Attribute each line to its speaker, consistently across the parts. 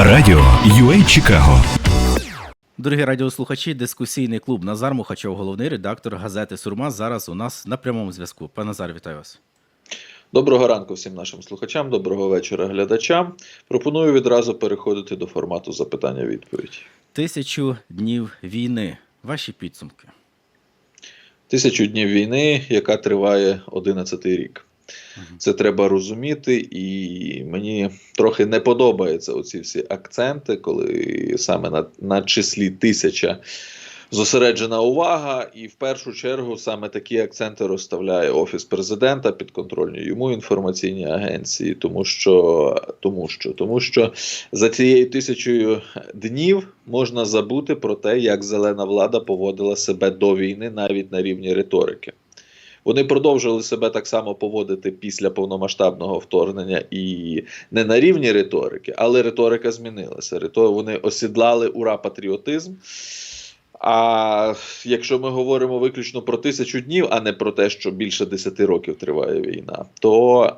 Speaker 1: Радіо UA Чикаго.
Speaker 2: Дорогі радіослухачі, дискусійний клуб Назар Мухачов, головний редактор газети Сурма. Зараз у нас на прямому зв'язку. Пане Назар, вітаю вас.
Speaker 3: Доброго ранку всім нашим слухачам, доброго вечора глядачам. Пропоную відразу переходити до формату запитання-відповідь.
Speaker 2: Тисячу днів війни. Ваші підсумки.
Speaker 3: Тисячу днів війни, яка триває 11 рік. Це треба розуміти, і мені трохи не подобаються оці всі акценти, коли саме на, на числі тисяча зосереджена увага, і в першу чергу саме такі акценти розставляє офіс президента підконтрольні йому інформаційні агенції, тому що тому що тому що за цією тисячою днів можна забути про те, як зелена влада поводила себе до війни, навіть на рівні риторики. Вони продовжували себе так само поводити після повномасштабного вторгнення і не на рівні риторики, але риторика змінилася. Рито- Вони осідлали ура патріотизм. А якщо ми говоримо виключно про тисячу днів, а не про те, що більше 10 років триває війна, то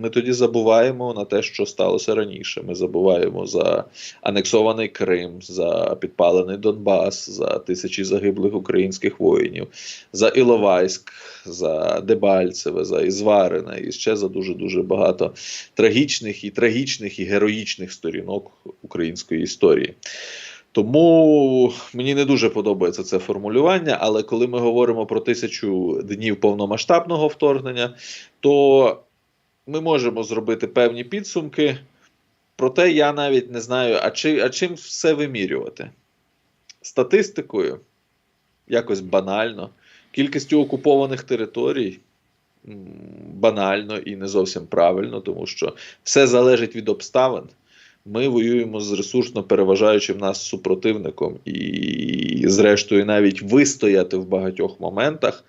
Speaker 3: ми тоді забуваємо на те, що сталося раніше. Ми забуваємо за анексований Крим, за підпалений Донбас, за тисячі загиблих українських воїнів, за Іловайськ, за Дебальцеве, за Ізварине і ще за дуже дуже багато трагічних і трагічних і героїчних сторінок української історії. Тому мені не дуже подобається це формулювання, але коли ми говоримо про тисячу днів повномасштабного вторгнення, то ми можемо зробити певні підсумки. Проте я навіть не знаю, а, чи, а чим все вимірювати? Статистикою, якось банально, кількістю окупованих територій. Банально і не зовсім правильно, тому що все залежить від обставин. Ми воюємо з ресурсно переважаючим нас супротивником, і, зрештою, навіть вистояти в багатьох моментах,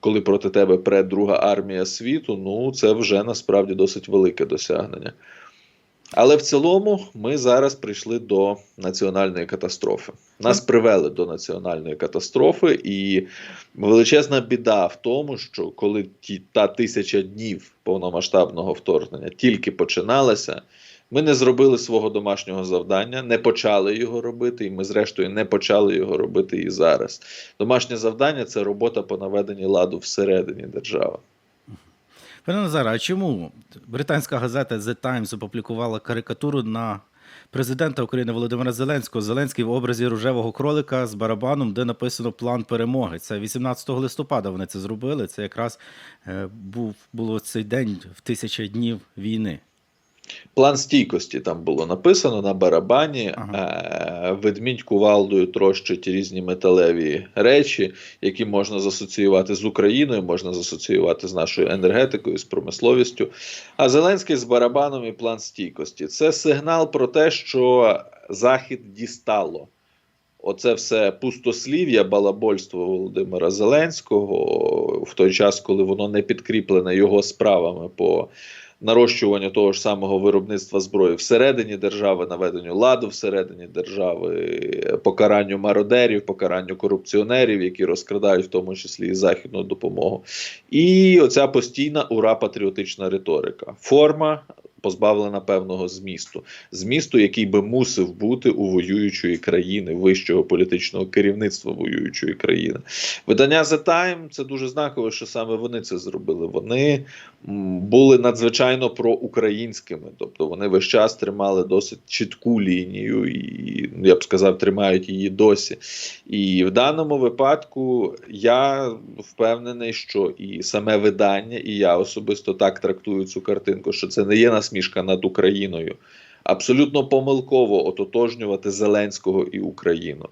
Speaker 3: коли проти тебе пре друга армія світу, ну це вже насправді досить велике досягнення. Але в цілому ми зараз прийшли до національної катастрофи. Нас привели до національної катастрофи, і величезна біда в тому, що коли ті та тисяча днів повномасштабного вторгнення тільки починалася, ми не зробили свого домашнього завдання, не почали його робити, і ми, зрештою, не почали його робити і зараз. Домашнє завдання це робота по наведенні ладу всередині держави.
Speaker 2: Пане Назаре, а чому британська газета The Times опублікувала карикатуру на президента України Володимира Зеленського? Зеленський в образі рожевого кролика з барабаном, де написано план перемоги. Це 18 листопада вони це зробили. Це якраз е, був було цей день в тисячі днів війни.
Speaker 3: План стійкості там було написано на барабані. Е, ведмідь кувалдою трощить різні металеві речі, які можна засоціювати з Україною, можна засоціювати з нашою енергетикою, з промисловістю. А Зеленський з барабаном і план стійкості це сигнал про те, що Захід дістало. Оце все пустослів'я, балабольство Володимира Зеленського в той час, коли воно не підкріплене його справами по нарощуванню того ж самого виробництва зброї всередині держави, наведенню ладу всередині держави, покаранню мародерів, покаранню корупціонерів, які розкрадають в тому числі і західну допомогу. І оця постійна ура патріотична риторика. Форма. Позбавлена певного змісту, змісту, який би мусив бути у воюючої країни, вищого політичного керівництва воюючої країни. Видання The Time це дуже знаково, що саме вони це зробили. Вони були надзвичайно проукраїнськими, тобто вони весь час тримали досить чітку лінію, і я б сказав, тримають її досі. І в даному випадку я впевнений, що і саме видання, і я особисто так трактую цю картинку, що це не є насмішка над Україною. Абсолютно помилково ототожнювати Зеленського і Україну.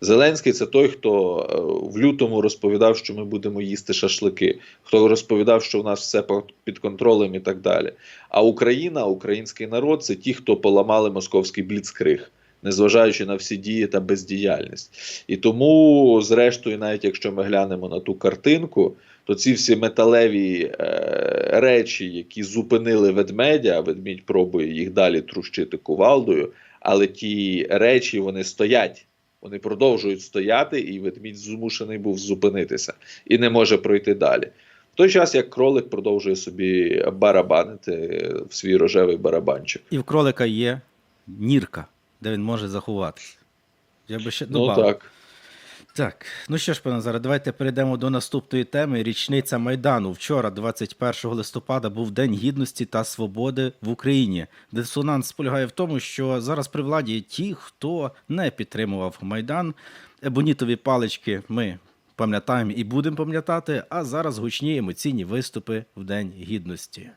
Speaker 3: Зеленський це той, хто е, в лютому розповідав, що ми будемо їсти шашлики, хто розповідав, що в нас все під контролем і так далі. А Україна, український народ це ті, хто поламали московський бліцкриг, незважаючи на всі дії та бездіяльність. І тому, зрештою, навіть якщо ми глянемо на ту картинку, то ці всі металеві е, речі, які зупинили ведмедя, а ведмідь пробує їх далі трущити кувалдою, але ті речі вони стоять. Вони продовжують стояти, і ведмідь змушений був зупинитися і не може пройти далі. В той час як кролик продовжує собі барабанити в свій рожевий барабанчик.
Speaker 2: І в кролика є нірка, де він може заховатися. Я би ще
Speaker 3: Ну так.
Speaker 2: Так, ну що ж, пане Назаре, давайте перейдемо до наступної теми. Річниця Майдану. Вчора, 21 листопада, був День гідності та свободи в Україні. Дисонанс полягає в тому, що зараз при владі ті, хто не підтримував Майдан. Ебонітові палички ми пам'ятаємо і будемо пам'ятати, а зараз гучні емоційні виступи в День гідності.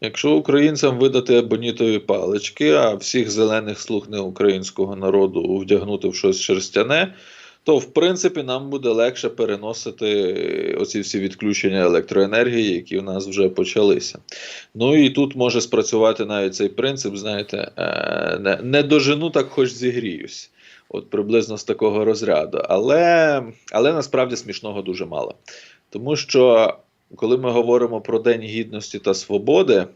Speaker 3: Якщо українцям видати абонітові палички, а всіх зелених слуг неукраїнського народу вдягнути в щось шерстяне, то в принципі нам буде легше переносити оці всі відключення електроенергії, які в нас вже почалися. Ну і тут може спрацювати навіть цей принцип, знаєте, е, не, не дожену, так хоч зігріюсь. От приблизно з такого розряду. Але, але насправді смішного дуже мало. Тому що коли ми говоримо про День Гідності та Свободи,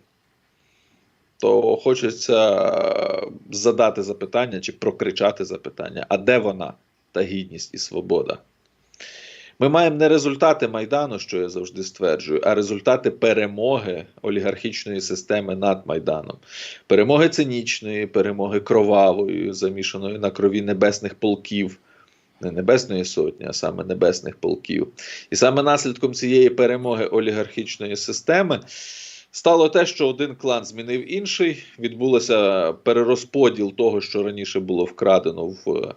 Speaker 3: то хочеться задати запитання чи прокричати запитання: а де вона, та гідність і свобода? Ми маємо не результати Майдану, що я завжди стверджую, а результати перемоги олігархічної системи над Майданом. Перемоги цинічної, перемоги кровавої, замішаної на крові небесних полків. Не Небесної Сотні, а саме Небесних полків. І саме наслідком цієї перемоги олігархічної системи стало те, що один клан змінив інший, відбулося перерозподіл того, що раніше було вкрадено в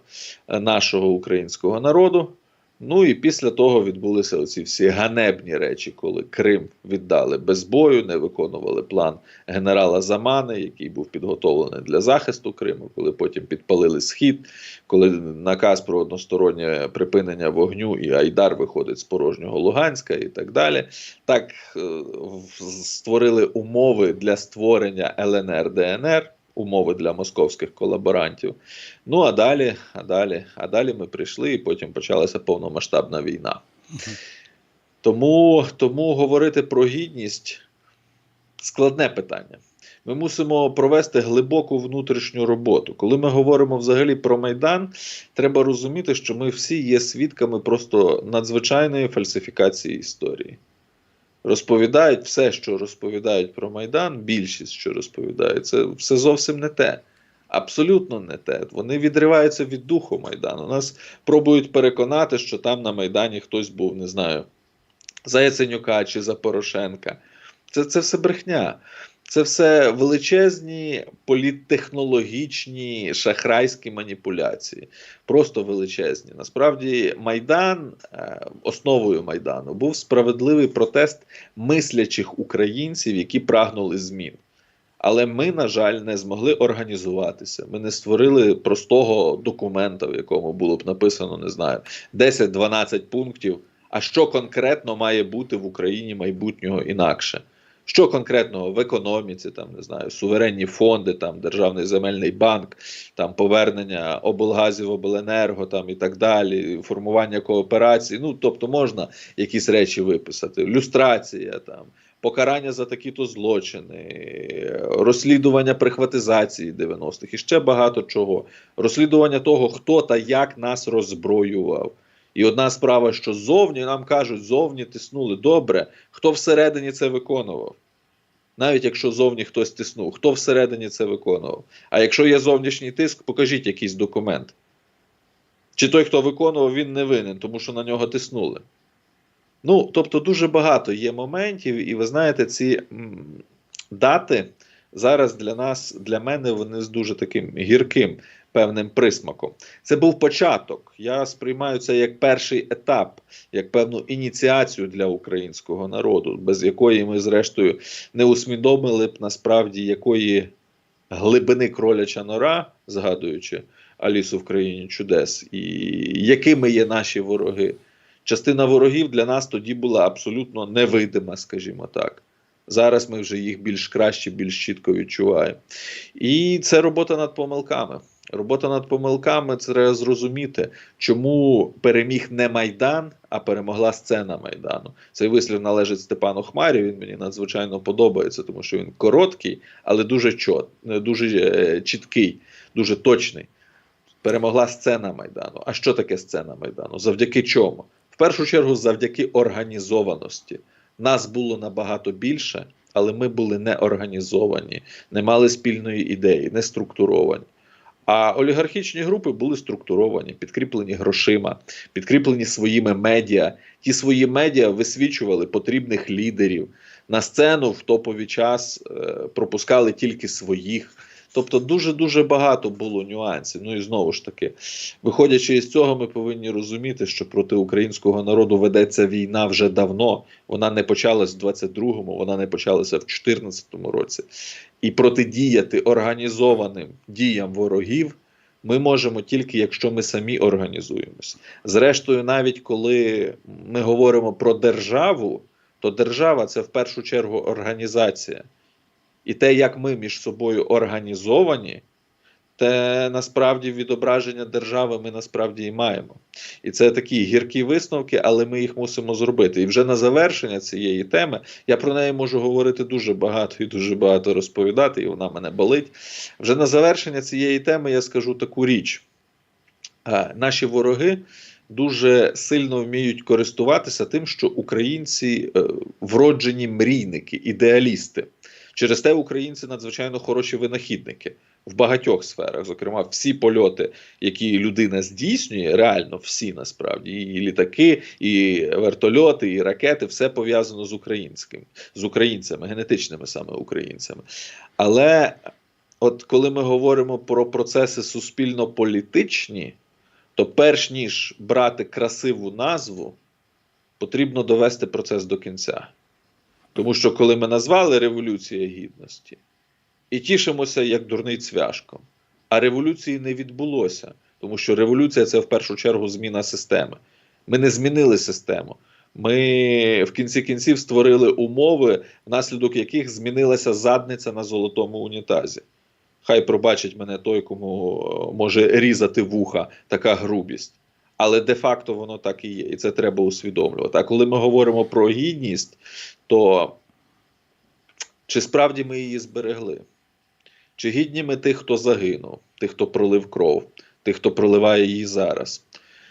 Speaker 3: е, нашого українського народу. Ну і після того відбулися оці всі ганебні речі, коли Крим віддали без бою, не виконували план генерала Замани, який був підготовлений для захисту Криму, коли потім підпалили схід, коли наказ про одностороннє припинення вогню і Айдар виходить з порожнього Луганська і так далі. Так е, створили умови для створення ЛНР ДНР. Умови для московських колаборантів. Ну а далі, а далі, а далі ми прийшли, і потім почалася повномасштабна війна. Тому, тому говорити про гідність складне питання. Ми мусимо провести глибоку внутрішню роботу. Коли ми говоримо взагалі про Майдан, треба розуміти, що ми всі є свідками просто надзвичайної фальсифікації історії. Розповідають все, що розповідають про Майдан, більшість, що розповідають, це все зовсім не те. Абсолютно не те. Вони відриваються від духу Майдану. Нас пробують переконати, що там на Майдані хтось був, не знаю, за Яценюка чи за Порошенка. Це, це все брехня. Це все величезні політтехнологічні шахрайські маніпуляції. Просто величезні. Насправді, Майдан, е, основою Майдану, був справедливий протест мислячих українців, які прагнули змін. Але ми, на жаль, не змогли організуватися. Ми не створили простого документа, в якому було б написано, не знаю, 10-12 пунктів. А що конкретно має бути в Україні майбутнього інакше? Що конкретного в економіці, там не знаю, суверенні фонди, там Державний земельний банк, там повернення облгазів, обленерго, там і так далі, формування кооперації. Ну тобто можна якісь речі виписати, люстрація там. Покарання за такі-то злочини, розслідування прихватизації 90-х і ще багато чого. Розслідування того, хто та як нас роззброював. І одна справа, що ззовні нам кажуть, зовні тиснули добре, хто всередині це виконував. Навіть якщо зовні хтось тиснув, хто всередині це виконував. А якщо є зовнішній тиск, покажіть якийсь документ. Чи той, хто виконував, він не винен, тому що на нього тиснули. Ну, тобто, дуже багато є моментів, і ви знаєте, ці дати зараз для нас, для мене, вони з дуже таким гірким певним присмаком. Це був початок. Я сприймаю це як перший етап, як певну ініціацію для українського народу, без якої ми, зрештою, не усвідомили б насправді якої глибини кроляча нора, згадуючи Алісу в країні чудес, і якими є наші вороги. Частина ворогів для нас тоді була абсолютно невидима, скажімо так. Зараз ми вже їх більш краще, більш чітко відчуваємо. І це робота над помилками. Робота над помилками це треба зрозуміти, чому переміг не Майдан, а перемогла сцена Майдану. Цей вислів належить Степану Хмарі. Він мені надзвичайно подобається, тому що він короткий, але дуже чот, дуже е, чіткий, дуже точний. Перемогла сцена Майдану. А що таке сцена Майдану? Завдяки чому? В першу чергу, завдяки організованості. Нас було набагато більше, але ми були не організовані, не мали спільної ідеї, не структуровані. А олігархічні групи були структуровані, підкріплені грошима, підкріплені своїми медіа. Ті свої медіа висвічували потрібних лідерів. На сцену в топовий час е, пропускали тільки своїх. Тобто дуже дуже багато було нюансів. Ну і знову ж таки, виходячи із цього, ми повинні розуміти, що проти українського народу ведеться війна вже давно. Вона не почалась в 22-му, вона не почалася в 14-му році. І протидіяти організованим діям ворогів ми можемо тільки якщо ми самі організуємося. Зрештою, навіть коли ми говоримо про державу, то держава це в першу чергу організація. І те, як ми між собою організовані, те насправді відображення держави ми насправді і маємо. І це такі гіркі висновки, але ми їх мусимо зробити. І вже на завершення цієї теми я про неї можу говорити дуже багато і дуже багато розповідати, і вона мене болить. Вже на завершення цієї теми я скажу таку річ: наші вороги. Дуже сильно вміють користуватися тим, що українці е, вроджені мрійники, ідеалісти. Через те українці надзвичайно хороші винахідники в багатьох сферах. Зокрема, всі польоти, які людина здійснює, реально всі насправді, і літаки, і вертольоти, і ракети, все пов'язано з українським, з українцями, генетичними саме українцями. Але от коли ми говоримо про процеси суспільно-політичні, то перш ніж брати красиву назву, потрібно довести процес до кінця. Тому що коли ми назвали Революція Гідності і тішимося як дурний цвяшком, а революції не відбулося, тому що революція це в першу чергу зміна системи. Ми не змінили систему. Ми в кінці кінців створили умови, внаслідок яких змінилася задниця на золотому унітазі. Хай пробачить мене той, кому е, може різати вуха така грубість. Але де-факто воно так і є, і це треба усвідомлювати. А коли ми говоримо про гідність, то чи справді ми її зберегли? Чи гідні ми тих, хто загинув, тих, хто пролив кров, тих, хто проливає її зараз?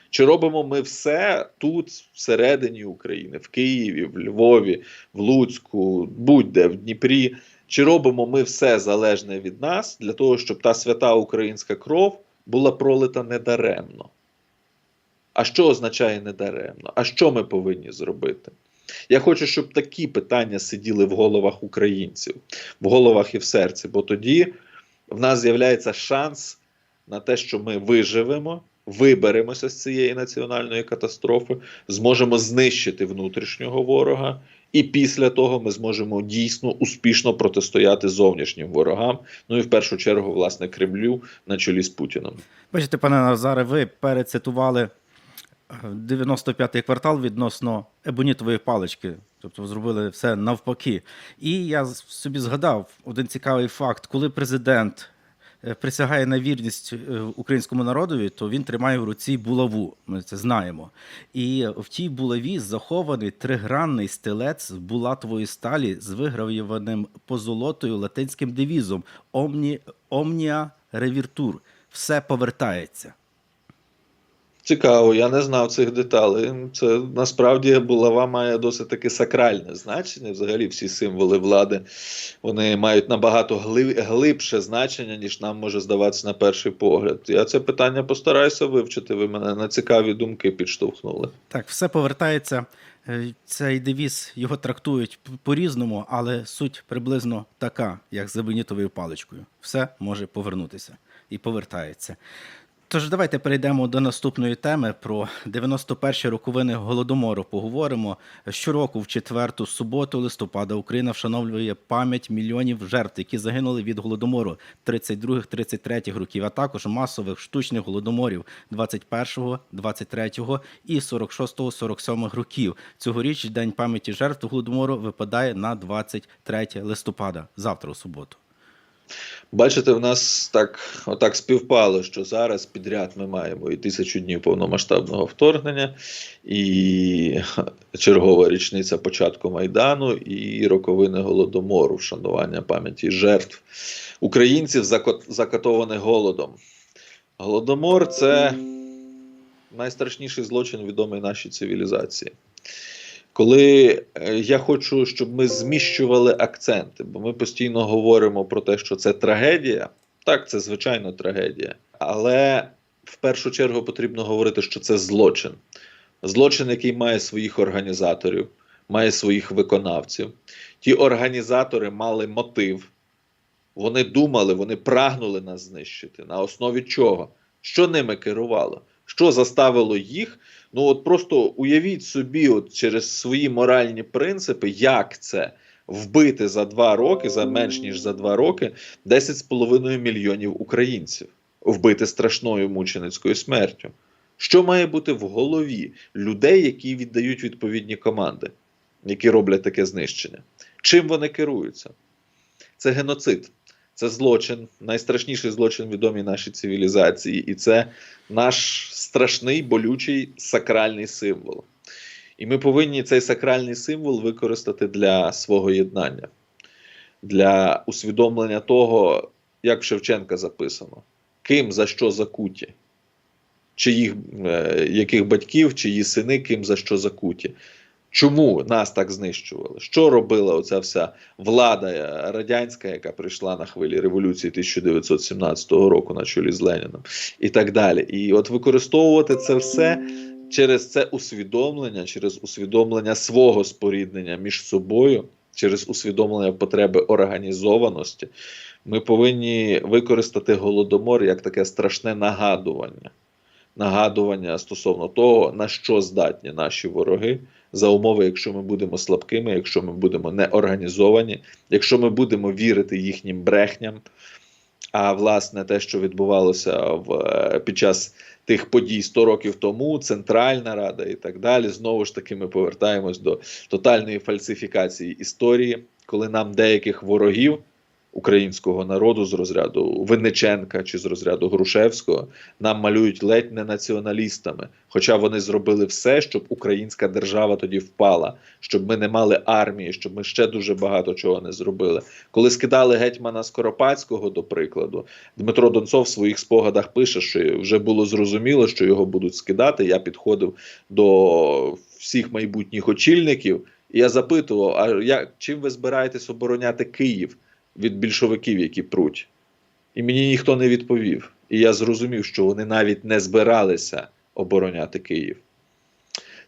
Speaker 3: Чи робимо ми все тут, всередині України, в Києві, в Львові, в Луцьку, будь-де, в Дніпрі? Чи робимо ми все залежне від нас для того, щоб та свята українська кров була пролита недаремно? А що означає недаремно? А що ми повинні зробити? Я хочу, щоб такі питання сиділи в головах українців, в головах і в серці, бо тоді в нас з'являється шанс на те, що ми виживемо, виберемося з цієї національної катастрофи, зможемо знищити внутрішнього ворога, і після того ми зможемо дійсно успішно протистояти зовнішнім ворогам. Ну і в першу чергу, власне, Кремлю на чолі з Путіним.
Speaker 2: Бачите, пане Назаре, ви перецитували 95-й квартал відносно ебонітової палички. Тобто зробили все навпаки. І я собі згадав один цікавий факт: коли президент е, присягає на вірність е, українському народові, то він тримає в руці булаву. Ми це знаємо. І в тій булаві захований тригранний стилець булатової сталі з вигравованим позолотою латинським девізом Omni, Omnia Revirtur. Все повертається.
Speaker 3: Цікаво, я не знав цих деталей. Це насправді булава має досить таки сакральне значення. Взагалі, всі символи влади вони мають набагато глибше значення, ніж нам може здаватися на перший погляд. Я це питання постараюся вивчити. Ви мене на цікаві думки підштовхнули.
Speaker 2: Так, все повертається. Е, Цей девіз його трактують по-різному, але суть приблизно така, як з ебонітовою паличкою. Все може повернутися і повертається. Тож давайте перейдемо до наступної теми про 91-ті роковини голодомору. Поговоримо щороку, в четверту суботу листопада, Україна вшановлює пам'ять мільйонів жертв, які загинули від голодомору 32-33 років, а також масових штучних голодоморів 21-го, 23-го і 46-47 років. Цьогоріч день пам'яті жертв голодомору випадає на 23 листопада, завтра у суботу.
Speaker 3: Бачите, в нас так отак співпало, що зараз підряд ми маємо і тисячу днів повномасштабного вторгнення, і чергова річниця початку Майдану, і роковини голодомору, вшанування пам'яті жертв українців, закатованих голодом. Голодомор це найстрашніший злочин відомий нашій цивілізації. Коли е, я хочу, щоб ми зміщували акценти, бо ми постійно говоримо про те, що це трагедія. Так, це звичайно трагедія. Але в першу чергу потрібно говорити, що це злочин. Злочин, який має своїх організаторів, має своїх виконавців. Ті організатори мали мотив. Вони думали, вони прагнули нас знищити. На основі чого? Що ними керувало? Що заставило їх? Ну от просто уявіть собі, от через свої моральні принципи, як це вбити за два роки, за менш ніж за два роки, 10,5 мільйонів українців, вбити страшною мученицькою смертю. Що має бути в голові людей, які віддають відповідні команди, які роблять таке знищення? Чим вони керуються? Це геноцид, це злочин, найстрашніший злочин відомій нашій цивілізації, і це наш страшний болючий сакральний символ. І ми повинні цей сакральний символ використати для свого єднання, для усвідомлення того, як в Шевченка записано, ким за що закуті, чиїх, е, яких батьків, чиї сини, ким за що закуті. Чому нас так знищували? Що робила оця вся влада е, радянська, яка прийшла на хвилі революції 1917 року на чолі з Леніном, і так далі. І от використовувати це все через це усвідомлення, через усвідомлення свого споріднення між собою, через усвідомлення потреби організованості, ми повинні використати голодомор як таке страшне нагадування. Нагадування стосовно того, на що здатні наші вороги за умови, якщо ми будемо слабкими, якщо ми будемо неорганізовані, якщо ми будемо вірити їхнім брехням. А власне, те, що відбувалося в, е, під час тих подій 100 років тому, Центральна Рада і так далі, знову ж таки, ми повертаємось до тотальної фальсифікації історії, коли нам деяких ворогів українського народу з розряду Винниченка чи з розряду Грушевського нам малюють ледь не націоналістами. Хоча вони зробили все, щоб українська держава тоді впала, щоб ми не мали армії, щоб ми ще дуже багато чого не зробили. Коли скидали гетьмана Скоропадського, до прикладу, Дмитро Донцов в своїх спогадах пише, що вже було зрозуміло, що його будуть скидати. Я підходив до всіх майбутніх очільників. І я запитував: а як чим ви збираєтесь обороняти Київ від більшовиків, які пруть? І мені ніхто не відповів. І я зрозумів, що вони навіть не збиралися обороняти Київ.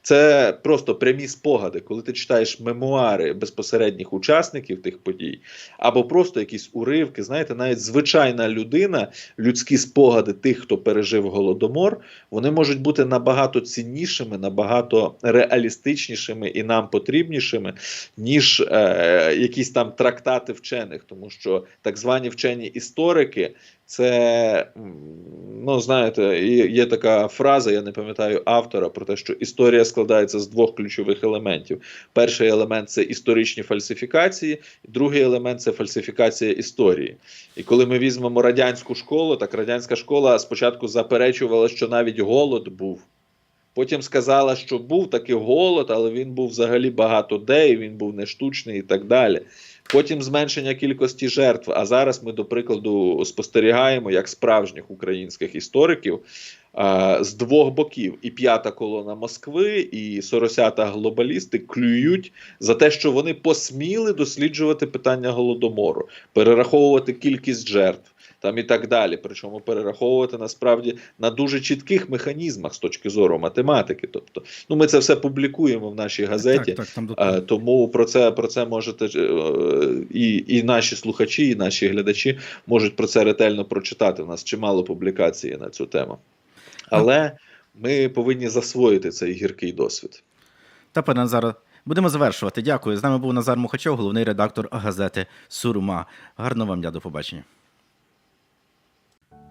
Speaker 3: Це просто прямі спогади, коли ти читаєш мемуари безпосередніх учасників тих подій, або просто якісь уривки. Знаєте, навіть звичайна людина, людські спогади тих, хто пережив голодомор, вони можуть бути набагато ціннішими, набагато реалістичнішими і нам потрібнішими, ніж е, якісь там трактати вчених, тому що так звані вчені історики. Це, ну знаєте, є така фраза, я не пам'ятаю автора, про те, що історія складається з двох ключових елементів. Перший елемент це історичні фальсифікації, другий елемент це фальсифікація історії. І коли ми візьмемо радянську школу, так радянська школа спочатку заперечувала, що навіть голод був. Потім сказала, що був такий голод, але він був взагалі багато де, і він був не штучний і так далі. Потім зменшення кількості жертв. А зараз ми, до прикладу, спостерігаємо, як справжніх українських істориків е з двох боків: і п'ята колона Москви, і соросята глобалісти клюють за те, що вони посміли досліджувати питання голодомору, перераховувати кількість жертв. Там і так далі, причому перераховувати насправді на дуже чітких механізмах з точки зору математики. Тобто, ну ми це все публікуємо в нашій газеті.
Speaker 2: Так, так, там
Speaker 3: Е. Тому про це про це можете е, і, і наші слухачі, і наші глядачі можуть про це ретельно прочитати. У нас чимало публікацій на цю тему. Але ми повинні засвоїти цей гіркий досвід.
Speaker 2: Та пане Назаре, будемо завершувати. Дякую. З нами був Назар Мухачов, головний редактор газети Сурма. Гарного вам дня, до побачення.